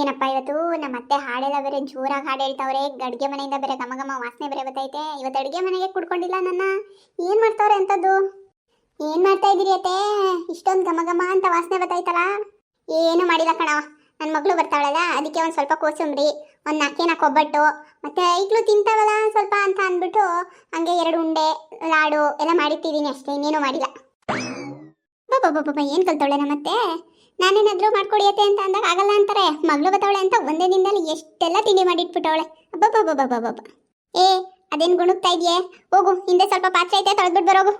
ಏನಪ್ಪ ಇವತ್ತು ನಮ್ಮ ಅತ್ತೆ ಹಾಡೆಲ್ಲ ಬೇರೆ ಜೋರಾಗಿ ಹಾಡು ಹೇಳ್ತಾವ್ರೆ, ಅಡುಗೆ ಮನೆಯಿಂದ ಬೇರೆ ಘಮ ಘಮ ವಾಸನೆ ಬೇರೆ ಬರ್ತೈತೆ ಇವತ್ತು ಅಡುಗೆ ಮನೆಗೆ ಕುಡ್ಕೊಂಡಿಲ್ಲ ನನ್ನ. ಏನು ಮಾಡ್ತಾವ್ರೆ ಅಂಥದ್ದು ಏನು ಮಾಡ್ತಾ ಇದ್ದೀರಿ ಅತ್ತೆ? ಇಷ್ಟೊಂದು ಘಮ ಘಮ ಅಂತ ವಾಸನೆ ಬರ್ತೈತಲ್ಲ ಏನು ಮಾಡಿಲ್ಲ ಕಣವ ನನ್ನ ಮಗಳು ಬರ್ತಾವಳಲ್ಲ ಅದಕ್ಕೆ ಒಂದು ಸ್ವಲ್ಪ ಕೋಸಂಬರಿ ಒಂದು ನಾಲ್ಕೇ ನಾಲ್ಕು ಒಬ್ಬಟ್ಟು, ಮತ್ತೆ ಐಕ್ಳು ತಿಂತಾವಲ್ಲ ಸ್ವಲ್ಪ ಅಂತ ಅಂದ್ಬಿಟ್ಟು ಹಂಗೆ ಎರಡು ಉಂಡೆ, ಲಾಡು ಎಲ್ಲ ಮಾಡಿಟ್ಟಿದ್ದೀನಿ ಅಷ್ಟೇ, ಇನ್ನೇನು ಮಾಡಿಲ್ಲ. ಬಾಬಾ ಏನು ಕಲ್ತವಳೆ ನಮ್ಮತ್ತೆ? ನಾನೇನಾದ್ರೂ ಮಾಡ್ಕೊಡಿಯತ್ತೆ ಅಂತ ಅಂದಾಗ ಆಗಲ್ಲ ಅಂತಾರೆ. ಮಗಳು ಬತ್ತವಳೆ ಅಂತ ಒಂದೇ ದಿನದಲ್ಲಿ ಎಷ್ಟೆಲ್ಲ ತಿಂಡಿ ಮಾಡಿಟ್ಬಿಟ್ಟವಳೆ. ಅಬ್ಬಬ್ಬಬ್ಬಬ್ಬಬ್ಬ ಏ, ಅದೇನು ಗುಣಗ್ತಾ ಇದೆಯೇ? ಹೋಗು, ಹಿಂದೆ ಸ್ವಲ್ಪ ಪಾತ್ರೆ ಐತೆ ತೊಳೆದ್ಬಿಟ್ಟು ಬರೋಗು.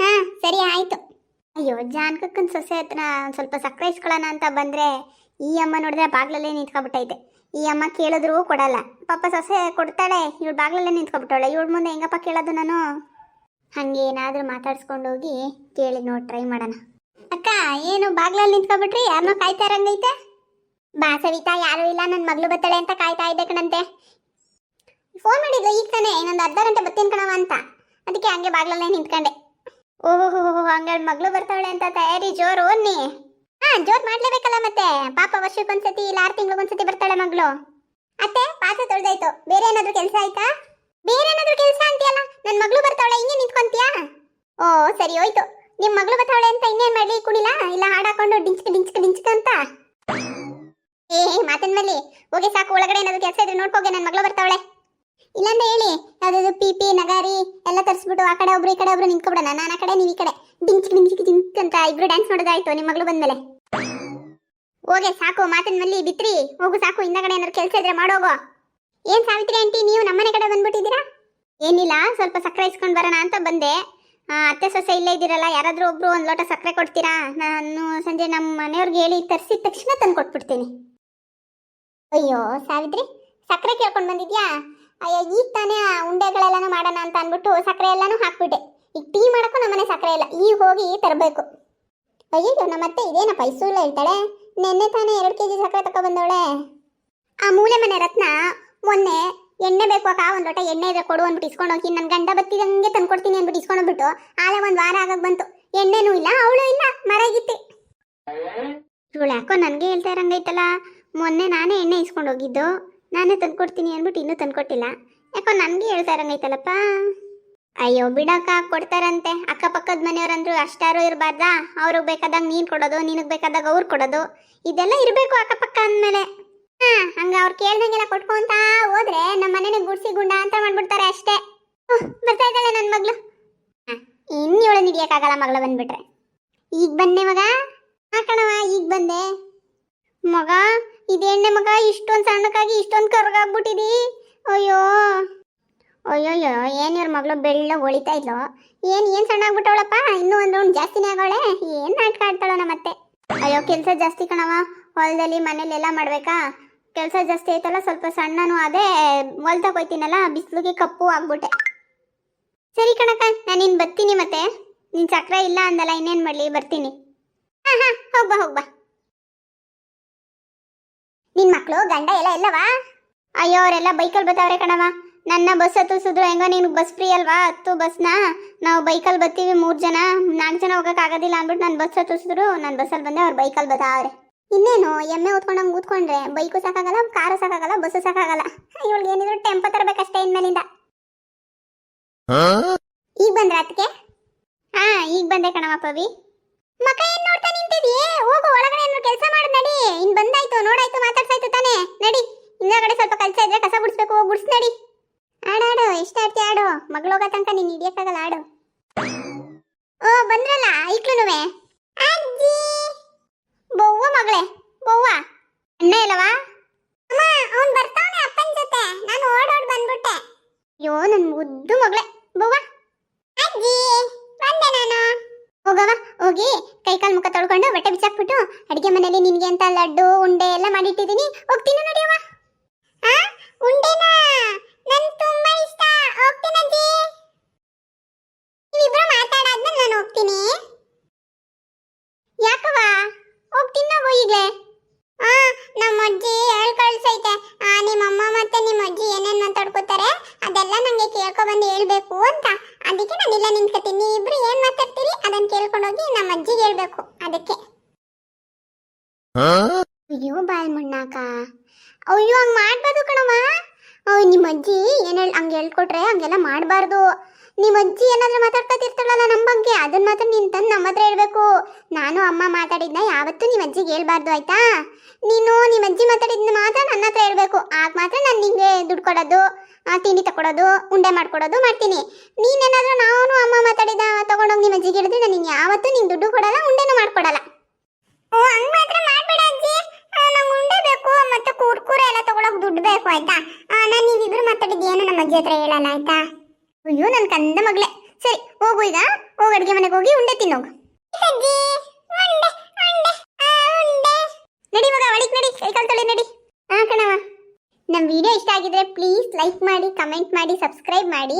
ಹಾ, ಸರಿ, ಆಯ್ತು. ಅಯ್ಯೋ, ಜಾನಕಕ್ಕನ ಸೊಸೆ ಹತ್ರ ಸ್ವಲ್ಪ ಸಕ್ಕರೆ ಇಸ್ಕೊಳ್ಳೋಣ ಅಂತ ಬಂದ್ರೆ ಈ ಅಮ್ಮ ನೋಡಿದ್ರೆ ಬಾಗ್ಲಲ್ಲೇ ನಿಂತ್ಕೊಬಿಟ್ಟೈತೆ. ಈ ಅಮ್ಮ ಕೇಳಿದ್ರು ಕೊಡಲ್ಲ. ಪಾಪ ಸೊಸೆ ಕೊಡ್ತಾಳೆ, ಇವಳು ಬಾಗ್ಲಲ್ಲೇ ನಿಂತ್ಕೊಬಿಟ್ಟವಳೆ. ಇವಳ ಮುಂದೆ ಹೆಂಗಪ್ಪ ಕೇಳೋದು ನಾನು? ಹಂಗೆ ಏನಾದರೂ ಮಾತಾಡ್ಸ್ಕೊಂಡು ಹೋಗಿ ಕೇಳಿ, ನೋಡಿ ಟ್ರೈ ಮಾಡೋಣ. ಏನು ಬಾಗ್ಲಲ್ಲಿ ನಿಂತ್ಕೊಬಿಟ್ರಿ ಯಾರನ್ನೋ ಕಾಯ್ತಾ ಇರಂಗೈತೆ? ಬಾ ಸವಿತಾ, ಯಾರು ಇಲ್ಲ ನನ್ನ ಮಗಳು ಬತ್ತಾಳೆ ಅಂತ ಕಾಯ್ತಾ ಇದ್ದೆ ಕಣಂತೆ ಫೋನ್ ಮಾಡಿದ್ಲು ಈಗ ತಾನೇ, ಇನ್ನೊಂದು ಅರ್ಧ ಗಂಟೆ ಬರ್ತೀನಿ ಕಣವ ಅಂತ. ಅದಕ್ಕೆ ಹಂಗೆ ಬಾಗ್ಲಲ್ಲೇ ನಿಂತ್ಕೊಂಡೆ. ಓಹೋ ಹಂಗೆ ಮಗಳು ಬರ್ತಾಳೆ ಅಂತ ತಯಾರಿ ಜೋರು ಓನ್ನಿ ಹಾ, ಜೋರು ಮಾಡ್ಲೇಬೇಕಲ್ಲ ಮತ್ತೆ. ಪಾಪ ವರ್ಷಕ್ಕೊಂದ್ಸತಿ ಇಲ್ಲ, ಆರು ತಿಂಗಳಿಗೊಂದ್ಸತಿ ಬರ್ತಾಳೆ ಮಗಳು. ಅತ್ತೆ, ಪಾತ್ರೆ ತೊಳ್ದಾಯ್ತು. ಬೇರೆ ಏನಾದ್ರೂ ಕೆಲಸ ಆಯ್ತಾ? ಬೇರೆ ಏನಾದ್ರೂ ಕೆಲಸ ಅಂತೀಯಲ್ಲ? ನನ್ನ ಮಗಳು ಬರ್ತಾವಳೆ, ಹಿಂಗೆ ನಿಂತ್ಕೊಂತೀಯಾ? ಓ, ಸರಿ, ಹೋಯ್ತು. ನಿಮ್ ಮಗಳು ಬರ್ತಾವಳೆ ಅಂತ ಇನ್ನೇನ್ ಮಾಡ್ಲಿ? ಕುಣಿಲ? ಇಲ್ಲ ಹಾಡಾಕೊಂಡು ಡಿಂಚ್ಕ ಡಿಂಚ್ಕ ಡಿಂಚ್ಕ ಅಂತ? ಏ ಮಾತನ್ ಮಲ್ಲಿ. ಹೋಗಿ ಸಾಕು, ಒಳಗಡೆ ಏನಾದ್ರು ಕೆಲಸ ಇದ್ರೆ ನೋಡ್ಕೋಗೆ ನನ್ನ ಮಗಳು ಬರ್ತಾವಳೆ ಇಲ್ಲಾಂದ್ರೆ ಹೇಳಿ, ಯಾವ್ದಾದ್ರು ಪಿಪಿ ನಗಾರಿ, ಎಲ್ಲ ತರಿಸ್ಬಿಟ್ಟು ಆ ಕಡೆ ಒಬ್ರು, ಈ ಕಡೆ ಒಬ್ರು ನಿಂತ್ಕೊಬಿಡೋಣ. ನಾನು ಆ ಕಡೆ, ನೀವು ಈ ಕಡೆ. ಡಿಂಚ್ಕ ಡಿಂಚ್ಕ ಡಿಂಚ್ಕ ಅಂತ ಇಬ್ರು ಡ್ಯಾನ್ಸ್ ಮಾಡೋದಾಯ್ತು ನಿಮ್ಮ ಮಗಳು ಬಂದ್ಮೇಲೆ. ಹೋಗೆ ಸಾಕು, ಮಾತನ್ ಮಲ್ಲಿ, ಬಿತ್ರಿ. ಹೋಗು ಸಾಕು ಹಿಂದಗಡೆ ಏನಾದ್ರು ಕೆಲಸ ಇದ್ರೆ ಮಾಡೋಗೋ. ಏನ್ ಸಾವಿತ್ರಿ ಆಂಟಿ, ನೀವು ನಮ್ಮನೆ ಕಡೆ ಬಂದ್ಬಿಟ್ಟಿದ್ದೀರಾ? ಏನಿಲ್ಲ, ಸ್ವಲ್ಪ ಸಕ್ಕರೆ ಇಸ್ಕೊಂಡ್ ಬರೋಣ ಅಂತ ಬಂದೆ. ಅತ್ತೆ ಸೊಸೆ ಇಲ್ಲೇ ಇದ್ದೀರಲ್ಲ, ಯಾರಾದರೂ ಒಬ್ರು ಒಂದು ಲೋಟ ಸಕ್ಕರೆ ಕೊಡ್ತೀರಾ? ನಾನು ಸಂಜೆ ನಮ್ಮ ಮನೆಯವ್ರಿಗೆ ಹೇಳಿ ತರಿಸಿದ ತಕ್ಷಣ ತಂದು ಕೊಟ್ಬಿಡ್ತೀನಿ. ಅಯ್ಯೋ, ಸಾವಿತ್ರಿ, ಸಕ್ಕರೆ ಕೇಳ್ಕೊಂಡು ಬಂದಿದ್ಯಾ? ಅಯ್ಯೋ, ಈಗ ತಾನೇ ಉಂಡೆಗಳೆಲ್ಲನೂ ಮಾಡೋಣ ಅಂತ ಅಂದ್ಬಿಟ್ಟು ಸಕ್ಕರೆ ಎಲ್ಲನೂ ಹಾಕ್ಬಿಟ್ಟೆ. ಈಗ ಟೀ ಮಾಡೋಕ್ಕೂ ನಮ್ಮನೆ ಸಕ್ಕರೆ ಇಲ್ಲ, ಈಗ ಹೋಗಿ ತರಬೇಕು. ಅಯ್ಯೋ ನಮ್ಮತ್ತೆ ಇದೇನಪ್ಪ ಇಸೂಲ ಹೇಳ್ತಾಳೆ? ನಿನ್ನೆ ತಾನೇ ಎರಡು ಕೆ ಜಿ ಸಕ್ಕರೆ ತಗೊಬಂದವಳೆ ಆ ಮೂಲೆ ಮನೆ ರತ್ನ ಮೊನ್ನೆ ಎಣ್ಣೆ ಬೇಕು ಅಕ್ಕ, ಒಂದು ಲೋಟ ಎಣ್ಣೆ ಇದೆ ಕೊಡು ಅಂದ್ಬಿಟ್ಟು ಇಸ್ಕೊಂಡು ಹೋಗಿ ನನ್ನ ಗಂಡ ಬತ್ತಿದಂಗೆ ತಂದ್ಕೊಡ್ತೀನಿ ಅಂದ್ಬಿಟ್ಟು ಇಸ್ಕೊಂಡೋಗ್ಬಿಟ್ಟು ಆಲೆ ಒಂದು ವಾರ ಆಗಕ್ಕೆ ಬಂತು. ಎಣ್ಣೆನೂ ಇಲ್ಲ, ಅವಳು ಇಲ್ಲ, ಮರಗಿತ್ತೆ. ಇವಳು ಯಾಕೋ ನನಗೆ ಹೇಳ್ತಾ ಇರಂಗೈತಲ್ಲ ಮೊನ್ನೆ ನಾನೇ ಎಣ್ಣೆ ಇಸ್ಕೊಂಡು ಹೋಗಿದ್ದು, ನಾನೇ ತಂದ್ಕೊಡ್ತೀನಿ ಅಂದ್ಬಿಟ್ಟು ಇನ್ನೂ ತಂದ್ಕೊಟ್ಟಿಲ್ಲ ಯಾಕೋ ನನಗೆ ಹೇಳ್ತಾ ಇರಂಗೈತಲ್ಲಪ್ಪ ಅಯ್ಯೋ, ಬಿಡಕ್ಕ, ಕೊಡ್ತಾರಂತೆ. ಅಕ್ಕಪಕ್ಕದ ಮನೆಯವ್ರಂದ್ರು ಅಷ್ಟಾರು ಇರಬಾರ್ದಾ? ಅವ್ರಿಗೆ ಬೇಕಾದಾಗ ನೀನು ಕೊಡೋದು, ನಿನಗೆ ಬೇಕಾದಾಗ ಅವ್ರು ಕೊಡೋದು. ಇದೆಲ್ಲ ಇರಬೇಕು ಅಕ್ಕಪಕ್ಕ ಅಂದಮೇಲೆ. ಹಂಗ ಅವ್ರು ಕೇಳ್ದಂಗೆಲ್ಲ ಕೊಟ್ಕೊಂತ ಹೋದ್ರೆ ನಮ್ಮ ಮನೇನೆ ಗುಡ್ಸಿ ಗುಂಡ ಅಂತ ಮಾಡ್ಬಿಡ್ತಾರೆ ಅಷ್ಟೇ. ಬರ್ತಾ ಇದ್ದಾಳೆ ನನ್ನ ಮಗಳು. ಇನ್ನು ಇವಳು ನಿಡಿಯಕ್ಕಾಗಲ್ಲ ಮಗಳು ಬಂದ್ಬಿಟ್ರೆ. ಈಗ ಬಂದೆ ಮಗ. ಹಾಕಣವ ಈಗ ಬಂದೆ. ಮಗ ಇದೇಣ್ಣೆ ಮಗ, ಇಷ್ಟೊಂದು ಸಣ್ಣಕ್ಕಾಗಿ ಇಷ್ಟೊಂದು ಕರ್ಗಾಗ್ಬಿಟ್ಟಿದಿ. ಅಯ್ಯೋ. ಅಯ್ಯೋಯ್ಯೋ, ಏನು ಇವ್ರ ಮಗಳು ಬೆಳ್ಳ ಒಳಿತಾ ಇದ್ಲು. ಏನು ಏನು ಸಣ್ಣ ಆಗ್ಬಿಟ್ಟವಳಪ್ಪ ಇನ್ನೂ ಒಂದು ರೌಂಡ್ ಜಾಸ್ತಿನೇ ಆಗೋಳೆ. ಏನು ನಾಟಕ ಆಡ್ತಾಳೋ ನಮ್ಮತ್ತೆ. ಅಯ್ಯೋ, ಕೆಲಸ ಜಾಸ್ತಿ ಕಣವ ಹೊಲದಲ್ಲಿ ಮನೇಲಿ ಎಲ್ಲ ಮಾಡ್ಬೇಕಾ? ಕೆಲಸ ಜಾಸ್ತಿ ಆಯ್ತಲ್ಲ, ಸ್ವಲ್ಪ ಸಣ್ಣನು ಅದೇ ಹೋಯ್ತೀನಲ್ಲ, ಬಿಸಿಲಿಗೆ ಕಪ್ಪು ಆಗ್ಬಿಟ್ಟೆ. ಸರಿ ಕಣಕ್ಕ, ನಾನು ಇನ್ನು ಬರ್ತೀನಿ ಮತ್ತೆ. ನಿನ್ ಚಕ್ರ ಇಲ್ಲ ಅಂದಲ್ಲ, ಇನ್ನೇನು ಮಾಡಲಿ, ಬರ್ತೀನಿ. ಹಾಂ ಹಾಂ ಹೋಗ್ಬಾ ಹೋಗ್ಬಾ ನಿನ್ ಮಕ್ಕಳು ಗಂಡ ಎಲ್ಲ ಎಲ್ಲವಾ? ಅಯ್ಯೋ, ಅವರೆಲ್ಲ ಬೈಕಲ್ಲಿ ಬರ್ತಾವ್ರೆ ಕಣವ ನನ್ನ ಬಸ್ ಹತ್ತಿಸಿದ್ರು ಹೆಂಗೋ, ನೀನು ಬಸ್ ಫ್ರೀ ಅಲ್ವಾ? ಹತ್ತು ಬಸ್ನ. ನಾವು ಬೈಕಲ್ಲಿ ಬರ್ತೀವಿ ಮೂರು ಜನ. ನಾಲ್ಕು ಜನ ಹೋಗೋಕ್ಕಾಗೋದಿಲ್ಲ ಅಂದ್ಬಿಟ್ಟು ನನ್ನ ಬಸ್ ಹತ್ತಿಸಿದ್ರು ನಾನು ಬಸ್ಸಲ್ಲಿ ಬಂದೆ ಅವ್ರು ಬೈಕಲ್ಲಿ ಬರ್ತಾವ್ರೆ ಇನ್ನೇನು ಎಮ್ಮೆ ಊದ್ಕೊಂಡಂಗೆ ಊದ್ಕೊಂಡ್ರೆ ಬೈಕು ಸಾಕಾಗಲ್ಲ ಕಾರು ಸಾಕಾಗಲ್ಲ ಬಸ್ಸು ಸಾಕಾಗಲ್ಲ. ಇವಳಿಗೆ ಏನಿದ್ರು ಟೆಂಪೋ ತರಬೇಕಷ್ಟೇ ಇನ್ಮೇಲಿಂದ. ಈಗ ಬಂದ್ರ ಅದಕ್ಕೆ ಹಾ ಈಗ ಬಂದೆ ಕಣವ ಪವಿ. ಮಕ ಏನ್ ನೋಡ್ತಾ ನಿಂತಿದ್ಯೆ ಹೋಗು ಒಳಗಡೆ ಏನು ಕೆಲಸ ಮಾಡು ನಡಿ. ಇನ್ ಬಂದಾಯ್ತು ನೋಡಾಯ್ತು ಮಾತಾಡ್ಸಾಯ್ತು ತಾನೇ. ನಡಿ ಹಿಂದಗಡೆ ಸ್ವಲ್ಪ ಕೆಲಸ ಇದ್ರೆ ಕಸ ಗುಡಿಸ್ಬೇಕು ಹೋಗಿ ಗುಡ್ಸ್ ನಡಿ. ಆಡಾಡು ಎಷ್ಟು ಆಡ್ತಿ ಆಡು. ಮಗಳೋಗ ತನಕ ನೀನ್ ಹಿಡಿಯಕ್ಕಾಗಲ್ಲ ಆಡು. ಓ ಬಂದ್ರಲ್ಲ ಐಕ್ಳುನುವೆ. ಅಜ್ಜಿ! ಬವ್ವ ಮಗಳೇ ಬವ್ವ. ಅಣ್ಣ ಇಲ್ಲವಾ? ಅಮ್ಮ ಅವನ್ ಬರ್ತಾವನೆ ಅಪ್ಪನ ಜೊತೆ. ನಾನು ಓಡೋಡ್ ಬಂದ್ಬಿಟ್ಟೆ. ಅಯ್ಯೋ ನನ್ ಮುದ್ದು ಮಗಳೇ ಬವ್ವ. ಅಜ್ಜಿ ಬಂದೆ ನಾನು. ಹೋಗವ ಹೋಗಿ ಕೈ ಕಾಲು ಮುಖ ತೊಳ್ಕೊಂಡು ಬಟ್ಟೆ ಬಿಚ್ಚಾಕ್ಬಿಟ್ಟು ಅಡಿಗೆ ಮನೆಯಲ್ಲಿ ನಿನ್ಗೆ ಅಂತ ಲಡ್ಡು ಉಂಡೆ ಎಲ್ಲ ಮಾಡಿಟ್ಟಿದ್ದೀನಿ. ಹೋಗ್ತೀನಿ ನಡಿಯವ್ವ ಆ ಉಂಡೆನಾ ನನ್ ತುಂಬಾ ಇಷ್ಟ ಹೋಗ್ತೀನಿ ಅಜ್ಜಿ ನೀವಿಬ್ರು ಮಾತಾಡಾದ್ಮೇಲೆ ನಾನು ಹೋಗ್ತೀನಿ ಯಾಕವ್ವ ಹೋಗ್ತೀನಿ ನಾವು ಈಗಲೇ ಆ ನಮ್ಮ ಅಜ್ಜಿ ಹೇಳ್ ಕಳ್ಸೈತೆ ಆ ನಿಮ್ಮ ಅಮ್ಮ ಮತ್ತೆ ನಿಮ್ಮ ಅಜ್ಜಿ ಏನೇನ್ ಮಾತಾಡ್ಕೋತಾರೆ ಅದೆಲ್ಲ ನಂಗೆ ಕೇಳ್ಕೊ ಬಂದು ಹೇಳ್ಬೇಕು ಅಂತ. ಅದಕ್ಕೆ ನಾನು ಇಲ್ಲ ನಿಂತ್ಕೊತೀನಿ. ಇಬ್ರು ಏನ್ ಮಾತಾಡ್ತೀರಿ? ಅದನ್ನ ಕೇಳ್ಕೊಂಡೋಗಿ ನಮ್ಮ ಅಜ್ಜಿಗೆ ಹೇಳ್ಬೇಕು. ಅದಕ್ಕೆ. ಅಯ್ಯೋ ಬಾಯ್ ಮಣ್ಣಾಕ ಅಯ್ಯೋ ಹಂಗ್ ಮಾಡ್ಬಾರ್ದು ಕಣವ ನಿಮ್ಮ ಅಜ್ಜಿ ಏನ್ ಹೇಳಿ ಹಂಗೆ ಹೇಳ್ಕೊಟ್ರೆ ಹಂಗೆಲ್ಲ ಮಾಡ್ಬಾರ್ದು. ನಿಮ್ಮ ಅಜ್ಜಿ ಏನಾದ್ರೂ ಮಾತಾಡ್ಕೊತಿರ್ತಾಳಲ್ಲ ನಮ್ಮ ಬಗ್ಗೆ ಅದನ್ನ ಮಾತ್ರ ನೀನು ತಂದು ನಮ್ಮ ಹತ್ರ ಹೇಳ್ಬೇಕು. ನಾನು ಅಮ್ಮ ಮಾತಾಡಿದ್ನ ಯಾವತ್ತೂ ನಿಮ್ಮ ಅಜ್ಜಿಗೆ ಹೇಳ್ಬಾರ್ದು ಆಯ್ತಾ? ನೀನು ನಿಮ್ಮ ಅಜ್ಜಿ ಮಾತಾಡಿದ್ನ ಮಾತ್ರ ನನ್ನ ಹತ್ರ ಹೇಳ್ಬೇಕು. ಆಗ ಮಾತ್ರ ನಾನು ನಿಂಗೆ ದುಡ್ಡು ಕೊಡೋದು. ತಿಂಡಿ ತಗೊಡೋದು ಉಂಡೆ ಮಾಡ್ಕೊಡೋದು ಮಾಡ್ತೀನಿ. ನೀನೇನಾದರೂ ನಾನು ಅಮ್ಮ ಮಾತಾಡಿದ ತಗೊಂಡೋಗಿ ನಿಮ್ಮ ಅಜ್ಜಿಗೆ ಹೇಳಿದ್ರೆ ನಾನು ಯಾವತ್ತೂ ನಿಂಗೆ ದುಡ್ಡು ಕೊಡಲ್ಲ ಉಂಡೆನೂ ಮಾಡ್ಕೊಡಲ್ಲ. ಓ ಹಂಗೆ ಮಾತ್ರ ಮಾಡ್ಬೇಡ ಅಜ್ಜಿ. ನಂಗೆ ಉಂಡೆ ಬೇಕು ಮತ್ತು ಕುರ್ಕುರೆ ಎಲ್ಲ ತಗೊಳಕ್ ದುಡ್ಡು ಬೇಕು ಆಯ್ತಾ? ನಾನು ನೀವಿಬ್ರು ಮಾತಾಡಿದ್ದು ಏನು ನಮ್ಮ ಅಜ್ಜಿ ಹತ್ರ ಹೇಳಲ್ಲ ಆಯ್ತಾ? ಅಯ್ಯೋ ನನ್ನ ಕಂದ ಮಗಳೇ. ಸರಿ ಹೋಗು ಈಗ. ಹೋಗಿ ಅಡುಗೆ ಮನೆಗೆ ಹೋಗಿ ಉಂಡೆ ತಿನ್ನೋಗು. ನಡಿ ಮಗ ಒಳಗೆ ನಡಿ. ಕೈಕಾಲು ತೊಳಿ ನಡಿ. ನಮ್ಮ ವಿಡಿಯೋ ಇಷ್ಟ ಆಗಿದ್ರೆ ಪ್ಲೀಸ್ ಲೈಕ್ ಮಾಡಿ ಕಮೆಂಟ್ ಮಾಡಿ ಸಬ್ಸ್ಕ್ರೈಬ್ ಮಾಡಿ.